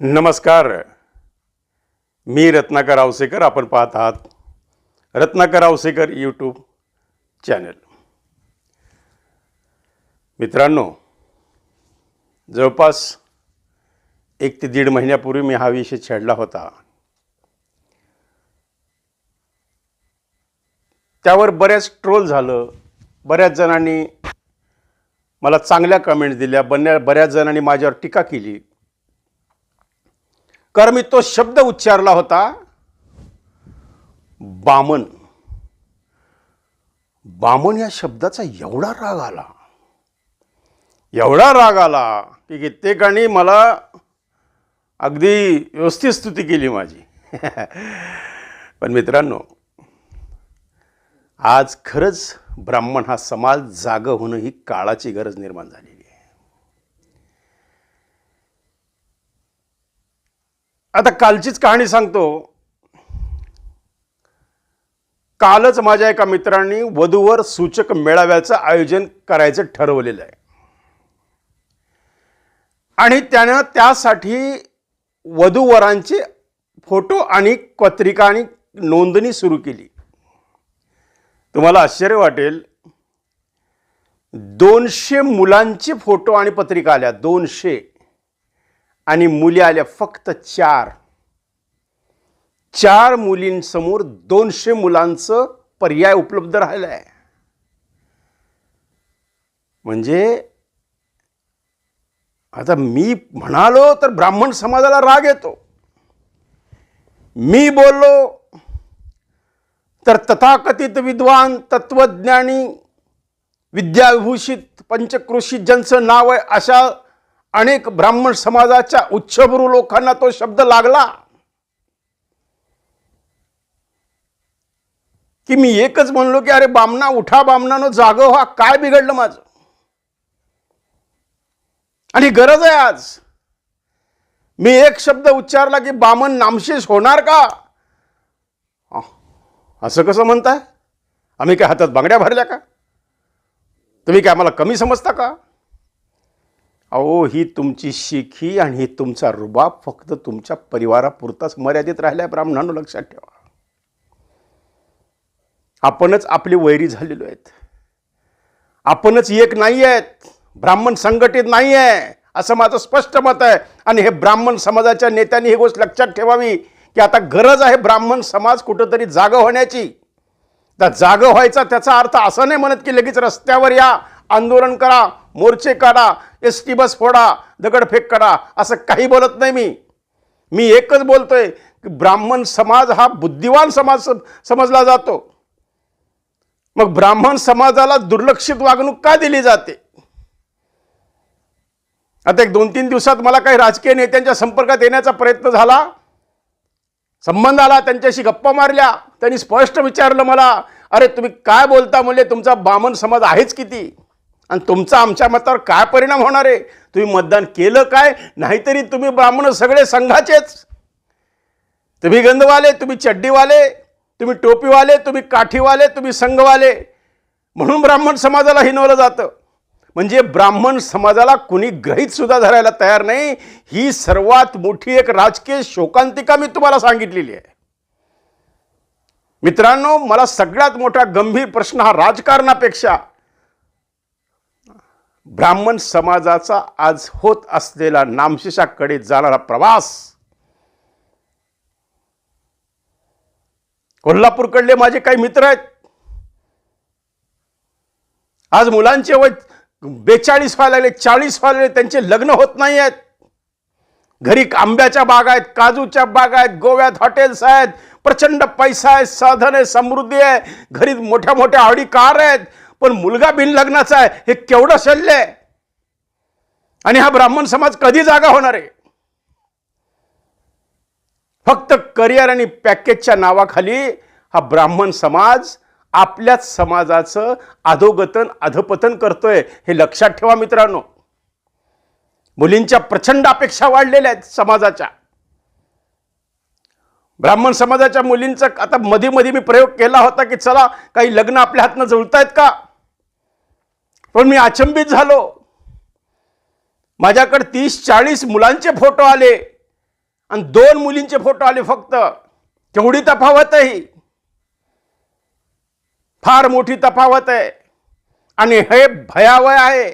नमस्कार. मी रत्नाकर आवसेकर आपण पाहत आहात रत्नाकर आवसेकर यूट्यूब चॅनल मित्रांनो जवळपास एक ते दीड महिन्यापूर्वी मी हा विषय छेडला होता. त्यावर बऱ्याच ट्रोल झालं बऱ्याच जणांनी मला चांगल्या कमेंट्स दिल्या बन्या बऱ्याच जणांनी माझ्यावर टीका केली. कारण मी तो शब्द उच्चारला होता बामन. बामन या शब्दाचा एवढा राग आला एवढा राग आला की कित्येकाने मला अगदी व्यवस्थित स्तुती केली माझी. पण मित्रांनो आज खरंच ब्राह्मण हा समाज जाग होणं ही काळाची गरज निर्माण झाली आहे आता कालचीच कहाणी सांगतो. कालच माझ्या एका मित्रांनी वधूवर सूचक मेळाव्याचं आयोजन करायचं ठरवलेलं आहे. आणि त्यानं त्यासाठी वधूवरांचे फोटो आणि पत्रिका आणि नोंदणी सुरू केली. तुम्हाला आश्चर्य वाटेल दोनशे मुलांचे फोटो आणि पत्रिका आल्या दोनशे. आणि मुली आल्या फक्त चार. चार मुलींसमोर दोनशे मुलांचं पर्याय उपलब्ध राहिलं आहे म्हणजे आता मी म्हणालो तर ब्राह्मण समाजाला राग येतो. मी बोललो तर तथाकथित विद्वान तत्वज्ञानी विद्याविभूषित पंचक्रोशी ज्यांचं नाव आहे अशा अनेक ब्राह्मण समाजाच्या उच्चभ्रू लोकांना तो शब्द लागला. की मी एकच म्हणलो की अरे बामणा उठा बामनानं जाग व्हा काय बिघडलं माझं? आणि गरज आहे आज. मी एक शब्द उच्चारला की बामण नामशेष होणार का? असं कसं म्हणताय? आम्ही काय हातात बांगड्या भरल्या का? तुम्ही काय आम्हाला कमी समजता का? अहो ही तुमची शिखी आणि ही तुमचा रुबाब फक्त तुमच्या परिवारापुरताच मर्यादित राहिलाय ब्राह्मणांनो लक्षात ठेवा. आपणच आपली वैरी झालेलो आहेत. आपणच एक नाही आहेत. ब्राह्मण संघटित नाही आहे असं माझं स्पष्ट मत आहे. आणि हे ब्राह्मण समाजाच्या नेत्यांनी ही गोष्ट लक्षात ठेवावी की आता गरज आहे ब्राह्मण समाज कुठंतरी जागं होण्याची. तर जागं व्हायचा त्याचा अर्थ असं नाही म्हणत की लगेच रस्त्यावर या आंदोलन करा मोर्चे काढा एस टी बस फोडा दगडफेक करा असं काही बोलत नाही मी. मी एकच बोलतोय की ब्राह्मण समाज हा बुद्धिवान समाज समजला जातो. मग ब्राह्मण समाजाला दुर्लक्षित वागणूक का दिली जाते? आता एक दोन तीन दिवसात मला काही राजकीय नेत्यांच्या संपर्कात येण्याचा प्रयत्न झाला. संबंध आला त्यांच्याशी गप्पा मारल्या. त्यांनी स्पष्ट विचारलं मला अरे तुम्ही काय बोलता म्हणजे तुमचा बामन समाज आहेच किती? आणि तुमचा आमच्या मतावर काय परिणाम होणार आहे? तुम्ही मतदान केलं काय? नाहीतरी तुम्ही ब्राह्मण सगळे संघाचेच. तुम्ही गंधवाले तुम्ही चड्डीवाले तुम्ही टोपीवाले तुम्ही काठीवाले तुम्ही संघवाले. म्हणून ब्राह्मण समाजाला हिनवलं जातं. म्हणजे ब्राह्मण समाजाला कुणी ग्रहित सुद्धा धरायला तयार नाही. ही सर्वात मोठी एक राजकीय शोकांतिका मी तुम्हाला सांगितलेली आहे. मित्रांनो मला सगळ्यात मोठा गंभीर प्रश्न हा राजकारणापेक्षा ब्राह्मण समाजाचा आज होत असलेला नामशेषाकडे जाणारा प्रवास. कोल्हापूरकडले माझे काही मित्र आहेत. आज मुलांचे वय बेचाळीस व्हायला लागले चाळीस व्हायला लागले त्यांचे लग्न होत नाही आहेत. घरी आंब्याच्या बाग आहेत काजूच्या बाग आहेत गोव्यात हॉटेल्स आहेत प्रचंड पैसा आहे साधन आहे समृद्धी आहे घरी मोठ्या मोठ्या आवडी कार आहेत. पण मुलगा बिन लग्नाचा आहे हे केवढं शल्य आहे? आणि हा ब्राह्मण समाज कधी जागा होणार आहे? फक्त करिअर आणि पॅकेजच्या नावाखाली हा ब्राह्मण समाज आपल्याच समाजाचं अधोगतन अधपतन करतोय हे लक्षात ठेवा मित्रांनो. मुलींच्या प्रचंड अपेक्षा वाढलेल्या आहेत समाजाच्या. ब्राह्मण समाजाच्या मुलींचा आता मध्ये मध्ये मी प्रयोग केला होता की चला काही लग्न आपल्या हातनं जुळतायत का? पण मी अचंबित झालो. माझ्याकडे तीस चाळीस मुलांचे फोटो आले आणि दोन मुलींचे फोटो आले फक्त. तेवढी तफावत आहे. फार मोठी तफावत आहे. आणि हे भयावह आहे.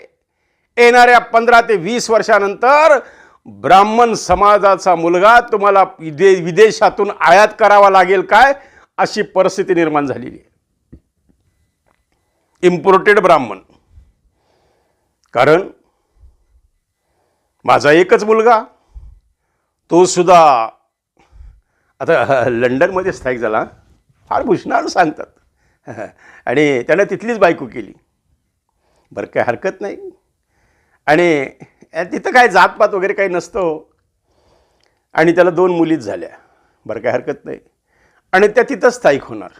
येणाऱ्या पंधरा ते वीस वर्षानंतर ब्राह्मण समाजाचा मुलगा तुम्हाला विदे विदेशातून आयात करावा लागेल काय? अशी परिस्थिती निर्माण झालेली आहे. इम्पोर्टेड ब्राह्मण. कारण माझा एकच मुलगा तो सुद्धा आता लंडनमध्ये स्थायिक झाला फार भूषणानं सांगतात. आणि त्यानं तिथलीच बायको केली. बरं काय हरकत नाही. आणि तिथं काय जातपात वगैरे काही नसतो. आणि त्याला दोन मुलीच झाल्या. बरं काय हरकत नाही. आणि त्या तिथं स्थायिक होणार.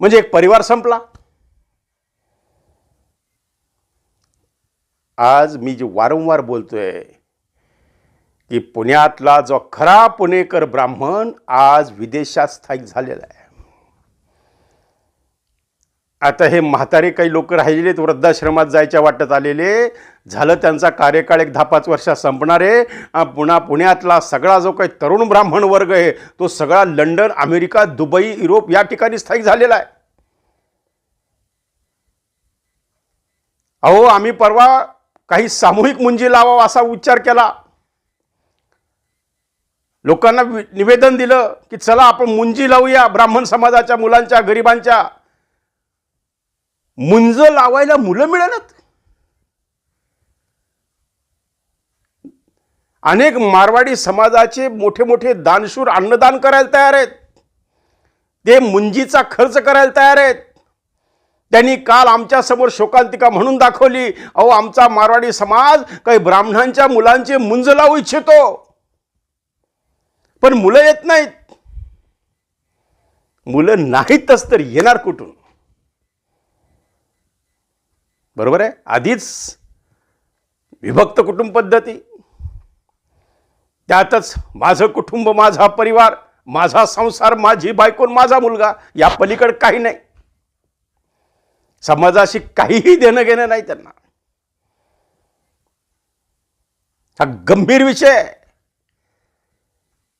म्हणजे एक परिवार संपला. आज मी जे वारंवार बोलतोय की पुण्यातला जो खरा पुणेकर ब्राह्मण आज विदेशात स्थायिक झालेला आहे. आता हे म्हातारे काही लोक राहिलेले आहेत वृद्धाश्रमात जायच्या वाटत आलेले. झालं त्यांचा कार्यकाळ एक दहा पाच वर्षात संपणार आहे. पुन्हा पुण्यातला सगळा जो काही तरुण ब्राह्मण वर्ग आहे तो सगळा लंडन अमेरिका दुबई युरोप या ठिकाणी स्थायिक झालेला आहे. अहो आम्ही परवा काही सामूहिक मुंजी लावावा असा उच्चार केला. लोकांना निवेदन दिलं की चला आपण मुंजी लावूया ब्राह्मण समाजाच्या मुलांच्या गरिबांच्या. मुंज लावायला मुलं मिळणार अनेक मारवाडी समाजाचे मोठे मोठे दानशूर अन्नदान करायला तयार आहेत. ते मुंजीचा खर्च करायला तयार आहेत. त्यांनी काल आमच्यासमोर शोकांतिका म्हणून दाखवली. अहो आमचा मारवाडी समाज काही ब्राह्मणांच्या मुलांचे मुंज लावू इच्छितो. पण मुलं येत नाहीत. मुलं नाहीतच तर येणार कुठून? बरोबर आहे? आधीच विभक्त कुटुंब पद्धती. त्यातच माझं कुटुंब माझा परिवार माझा संसार माझी बायकोन माझा मुलगा या पलीकडे काही नाही. समाजाशी काहीही देणं घेणं नाही त्यांना. हा गंभीर विषय आहे.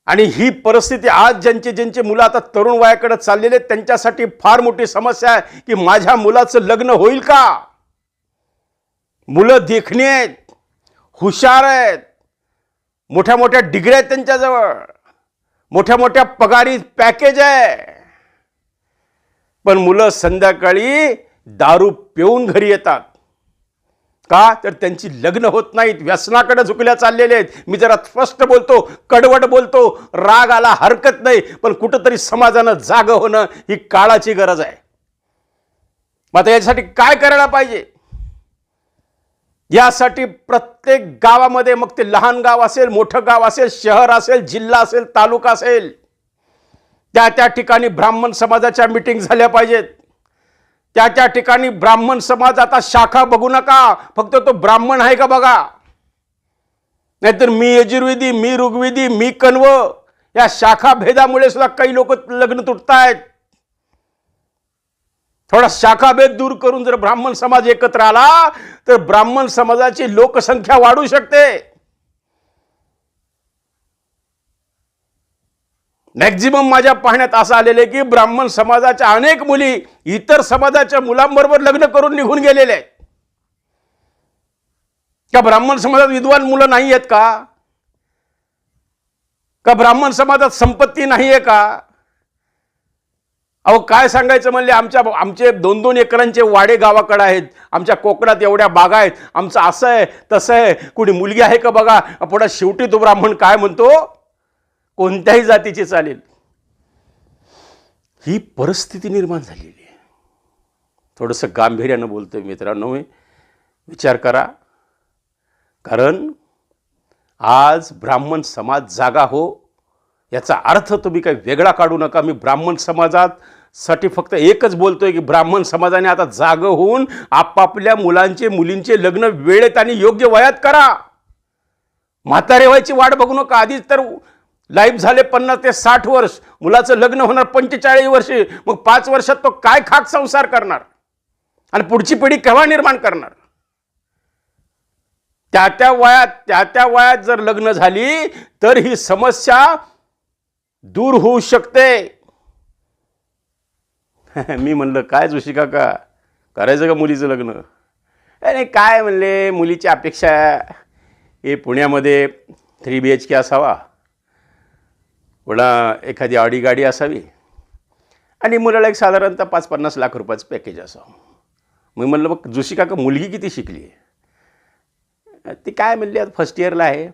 आणि ही परिस्थिती आज ज्यांचे ज्यांचे मुलं आता तरुण वयाकडे चाललेले आहेत, त्यांच्यासाठी फार मोठी समस्या आहे की माझ्या मुलाचं लग्न होईल का? मुलं देखणी आहेत हुशार आहेत मोठ्या मोठ्या डिग्र्या आहेत त्यांच्याजवळ मोठ्या मोठ्या पगारी पॅकेज आहे. पण मुलं संध्याकाळी दारू पिऊन घरी येतात. का? तर त्यांची लग्न होत नाहीत व्यसनाकडे झुकल्या चाललेले आहेत. मी जरा स्पष्ट बोलतो कडवट बोलतो राग आला हरकत नाही पण कुठंतरी समाजानं जाग होणं ही काळाची गरज आहे. मग आता यासाठी काय करायला पाहिजे? यासाठी प्रत्येक गावामध्ये मग ते लहान गाव असेल मोठं गाव असेल शहर असेल जिल्हा असेल तालुका असेल. त्या त्या ठिकाणी ब्राह्मण समाजाच्या मिटिंग झाल्या पाहिजेत. त्या त्या ठिकाणी ब्राह्मण समाज आता शाखा बघू नका. फक्त तो ब्राह्मण आहे का बघा? नाहीतर मी यजुर्वेदी मी ऋग्वेदी मी कण्व या शाखा भेदामुळे सुद्धा काही लोक लग्न तुटतायत. थोडा शाखाभेद दूर करून जर ब्राह्मण समाज एकत्र आला तर ब्राह्मण समाजाची लोकसंख्या वाढू शकते. मॅक्झिमम माझ्या पाहण्यात असं आलेलं आहे की ब्राह्मण समाजाच्या अनेक मुली इतर समाजाच्या मुलांबरोबर लग्न करून निघून गेलेले आहेत. का ब्राह्मण समाजात विद्वान मुलं नाही आहेत का? का ब्राह्मण समाजात संपत्ती नाही आहे का? अहो काय सांगायचं म्हणले आमच्या आमचे दोन दोन एकरांचे वाडे गावाकडे आहेत आमच्या कोकणात एवढ्या बागा आहेत आमचं असं आहे तसं आहे कुणी मुलगी आहे का बघा पुढे शेवटी तो ब्राह्मण काय म्हणतो? कोणत्याही जातीची चालेल. ही परिस्थिती निर्माण झालेली आहे. थोडंसं गांभीर्यानं बोलतोय मित्रांनो विचार करा. कारण आज ब्राह्मण समाज जागा हो याचा अर्थ तुम्ही काही वेगळा काढू नका. मी ब्राह्मण समाजात साठी फक्त एकच बोलतोय की ब्राह्मण समाजाने आता जाग होऊन आपापल्या मुलांचे मुलींचे लग्न वेळेत आणि योग्य वयात करा. म्हातारे व्हायची वाट बघू नका. आधीच तर लाईफ झाले पन्नास ते साठ वर्ष. मुलाचं लग्न होणार पंचेचाळीस वर्षे. मग पाच वर्षात तो काय खाक संसार करणार? आणि पुढची पिढी केव्हा निर्माण करणार? त्या त्या वयात त्या त्या वयात जर लग्न झाली तर ही समस्या दूर होऊ शकते. मी म्हणलं काय जोशी काका? करायचं का मुलीचं लग्न? अरे काय म्हणले मुलीची अपेक्षा हे पुण्यामध्ये थ्री बी एच के असावा. पुन्हा एखादी ऑडी गाडी असावी. आणि मुलाला एक साधारणतः पाच पन्नास लाख रुपयाचं पॅकेज असावं. मी म्हणलं मग जोशी काका मुलगी किती शिकली आहे? ती काय म्हणली आता फर्स्ट इयरला आहे.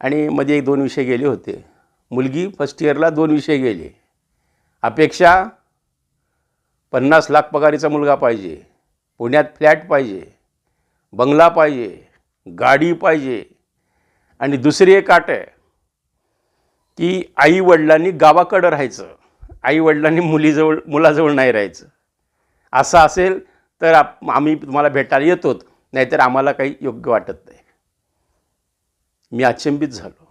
आणि मध्ये एक दोन विषय गेले होते. मुलगी फर्स्ट इयरला दोन विषय गेले. अपेक्षा पन्नास लाख पगारीचा मुलगा पाहिजे. पुण्यात फ्लॅट पाहिजे. बंगला पाहिजे. गाडी पाहिजे. आणि दुसरी एक काट आहे. की आई वडिलांनी गावाकडं राहायचं. आईवडिलांनी मुलीजवळ मुलाजवळ नाही राहायचं. असं असेल तर आप आम्ही तुम्हाला भेटायला येतोत नाहीतर आम्हाला काही योग्य वाटत नाही. मी अचंबित झालो.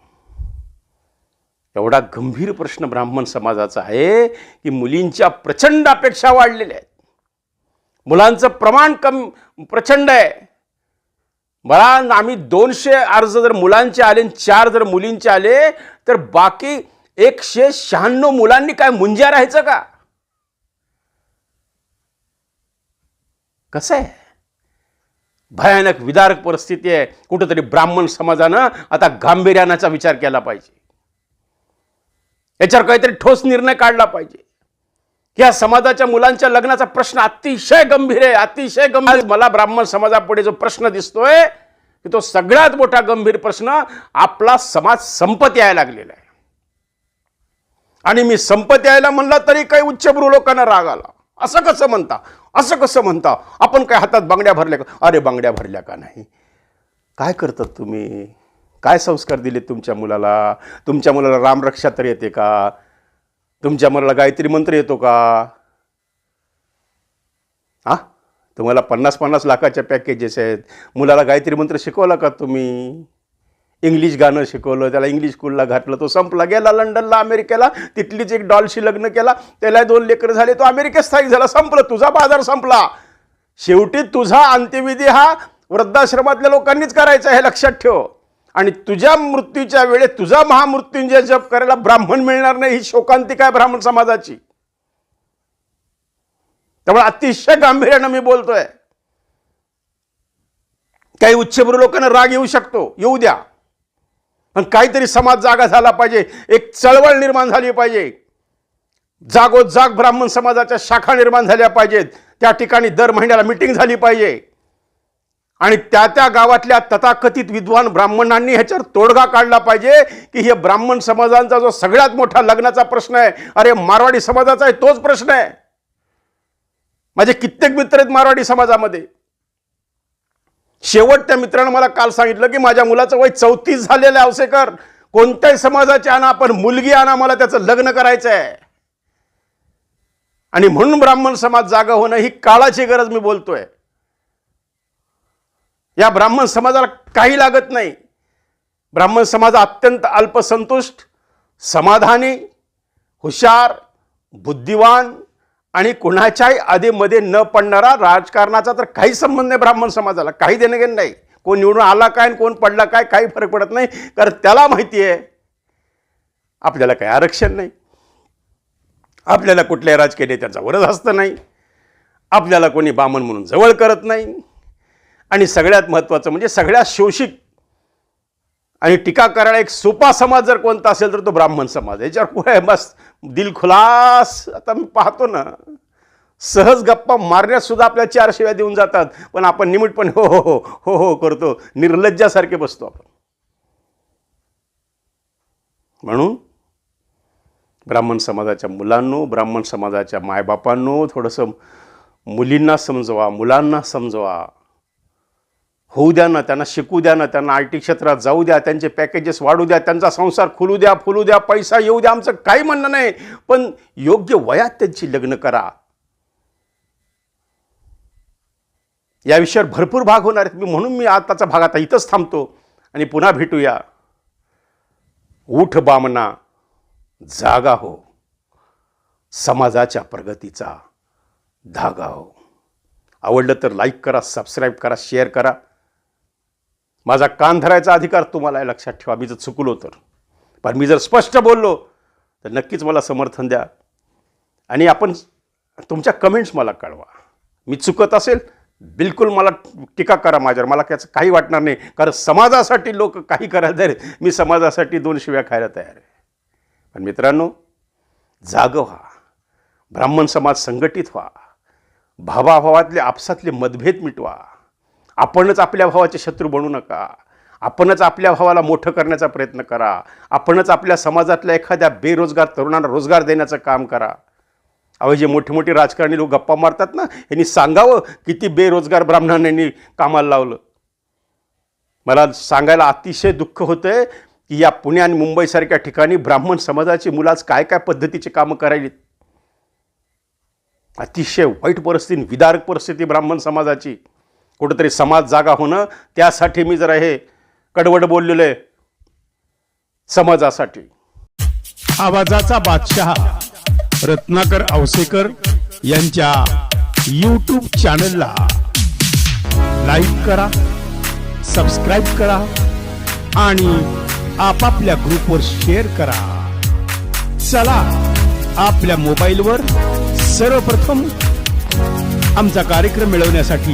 एवढा गंभीर प्रश्न ब्राह्मण समाजाचा आहे की मुलींच्या प्रचंड अपेक्षा वाढलेल्या आहेत. मुलांचं प्रमाण कम प्रचंड आहे. मला आम्ही दोनशे अर्ज जर मुलांचे आले आणि चार जर मुलींचे आले तर बाकी एकशे शहाण्णव मुलांनी काय मुंज्या राहायचं का? कसं आहे? भयानक विदारक परिस्थिती आहे. कुठंतरी ब्राह्मण समाजानं आता गांभीर्यानाचा विचार केला पाहिजे. याच्यावर काहीतरी ठोस निर्णय काढला पाहिजे. या समाजाच्या मुलांच्या लग्नाचा प्रश्न अतिशय गंभीर आहे अतिशय गंभीर. मला ब्राह्मण समाजापुढे जो प्रश्न दिसतोय की तो सगळ्यात मोठा गंभीर प्रश्न आपला समाज संपत यायला लागलेला आहे. आणि मी संपत यायला म्हणला तरी काही उच्चभ्रू लोकांना राग आला. असं कसं म्हणता? असं कसं म्हणता? आपण काय हातात बांगड्या भरल्या का? अरे बांगड्या भरल्या का नाही? काय करतात तुम्ही? काय संस्कार दिले तुमच्या मुलाला? तुमच्या मुलाला रामरक्षा तर येते का? तुमच्या मनाला गायत्री मंत्र येतो का? हा तुम्हाला पन्नास पन्नास लाखाच्या पॅकेजेस आहेत. मुलाला गायत्री मंत्र शिकवला का तुम्ही? इंग्लिश गाणं शिकवलं त्याला इंग्लिश स्कूलला घातलं तो संपला गेला लंडनला अमेरिकेला तिथलीच एक डॉलशी लग्न केला त्याला दोन लेकरं झाले तो अमेरिकेत स्थायिक झाला संपलं तुझा बाजार संपला. शेवटी तुझा अंत्यविधी हा वृद्धाश्रमातल्या लोकांनीच करायचा हे लक्षात ठेव. आणि तुझ्या मृत्यूच्या वेळेत तुझा महामृत्यूंजय जप करायला ब्राह्मण मिळणार नाही ही शोकांतिक आहे ब्राह्मण समाजाची? त्यामुळे अतिशय गांभीर्यानं मी बोलतोय. काही उच्चभ्रू लोकांना राग येऊ शकतो येऊ द्या. पण काहीतरी समाज जागा झाला पाहिजे एक चळवळ निर्माण झाली पाहिजे. जागोजाग ब्राह्मण समाजाच्या शाखा निर्माण झाल्या पाहिजेत. त्या ठिकाणी दर महिन्याला मिटिंग झाली पाहिजे. आणि त्या त्या गावातल्या तथाकथित विद्वान ब्राह्मणांनी ह्याच्यावर तोडगा काढला पाहिजे की हे ब्राह्मण समाजांचा जो सगळ्यात मोठा लग्नाचा प्रश्न आहे अरे मारवाडी समाजाचा आहे तोच प्रश्न आहे. माझे कित्येक मित्र आहेत मारवाडी समाजामध्ये. शेवट त्या मित्रानं मला काल सांगितलं की माझ्या मुलाचं वय चौतीस झालेलं आहे अवसेकर कोणत्याही समाजाचे आणा पण मुलगी आणा मला त्याचं लग्न करायचं आहे. आणि म्हणून ब्राह्मण समाज जागा होणं ही काळाची गरज मी बोलतोय. या ब्राह्मण समाजाला काही लागत नाही. ब्राह्मण समाज अत्यंत अल्पसंतुष्ट समाधानी हुशार बुद्धिवान आणि कुणाच्याही आधीमध्ये न पडणारा राजकारणाचा तर काही संबंध नाही ब्राह्मण समाजाला. काही देणं घेणं नाही. कोण निवडून आला काय आणि कोण पडला काय काही फरक पडत नाही. कारण त्याला माहिती आहे आपल्याला काही आरक्षण नाही. आपल्याला कुठल्याही राजकीय नेत्यांचा वरद हस्त नाही. आपल्याला कोणी बामण म्हणून जवळ करत नाही. आणि सगळ्यात महत्त्वाचं म्हणजे सगळ्यात शोषित आणि टीका करायला एक सोपा समाज जर कोणता असेल तर तो ब्राह्मण समाज. याच्यावर पुढे बस दिल खुलास. आता मी पाहतो ना सहज गप्पा मारण्यातसुद्धा आपल्या चार शिव्या देऊन जातात. पण आपण निमिटपणे हो हो हो हो हो करतो. निर्लज्जासारखे बसतो आपण. म्हणून ब्राह्मण समाजाच्या मुलांनो ब्राह्मण समाजाच्या मायबापांनो थोडंसं मुलींना समजवा मुलांना समजवा. होऊ द्या ना त्यांना शिकू द्या ना त्यांना आय टी क्षेत्रात जाऊ द्या त्यांचे पॅकेजेस वाढू द्या त्यांचा संसार खुलू द्या फुलू द्या पैसा येऊ द्या आमचं काही म्हणणं नाही. पण योग्य वयात त्यांची लग्न करा. या विषयावर भरपूर भाग होणार आहेत. मी म्हणून मी आताचा भाग आता इथंच थांबतो आणि पुन्हा भेटूया. उठ बामना जागा हो. समाजाच्या प्रगतीचा धागा हो. आवडलं तर लाईक करा सबस्क्राईब करा शेअर करा. माझा कान धरायचा अधिकार तुम्हाला आहे लक्षात ठेवा. मी जर चुकलो तर. पण मी जर स्पष्ट बोललो तर नक्कीच मला समर्थन द्या. आणि आपण तुमच्या कमेंट्स मला कळवा. मी चुकत असेल बिलकुल मला टीका करा माझ्यावर. मला त्याचं काही वाटणार नाही. कारण समाजासाठी लोक काही करायला तयार मी समाजासाठी दोन शिव्या खायला तयार आहे. पण मित्रांनो जागं व्हा. ब्राह्मण समाज संघटित व्हा. भावाभावातले आपसातले मतभेद मिटवा. आपणच आपल्या भावाचे शत्रू बनू नका. आपणच आपल्या भावाला मोठं करण्याचा प्रयत्न करा. आपणच आपल्या समाजातल्या एखाद्या बेरोजगार तरुणांना रोजगार देण्याचं काम करा. अहो जे मोठे मोठे राजकारणी लोक गप्पा मारतात ना यांनी सांगावं किती बेरोजगार ब्राह्मणांनी कामाला लावलं. मला सांगायला अतिशय दुःख होतं आहे की या पुणे आणि मुंबईसारख्या ठिकाणी ब्राह्मण समाजाची मुलं आज काय काय पद्धतीची कामं करायलीत. अतिशय वाईट परिस्थिती विदारक परिस्थिती ब्राह्मण समाजाची. कुठंतरी समाज जागा होणं त्यासाठी मी जरा हे कडवड बोललेलो आहे समाजासाठी. आवाजाचा बादशहा रत्नाकर औसेकर यांच्या यूट्यूब चॅनलला लाईक करा सबस्क्राईब करा आणि आपापल्या ग्रुपवर शेअर करा. चला आपल्या मोबाईलवर सर्वप्रथम आमचा कार्यक्रम मिळवण्यासाठी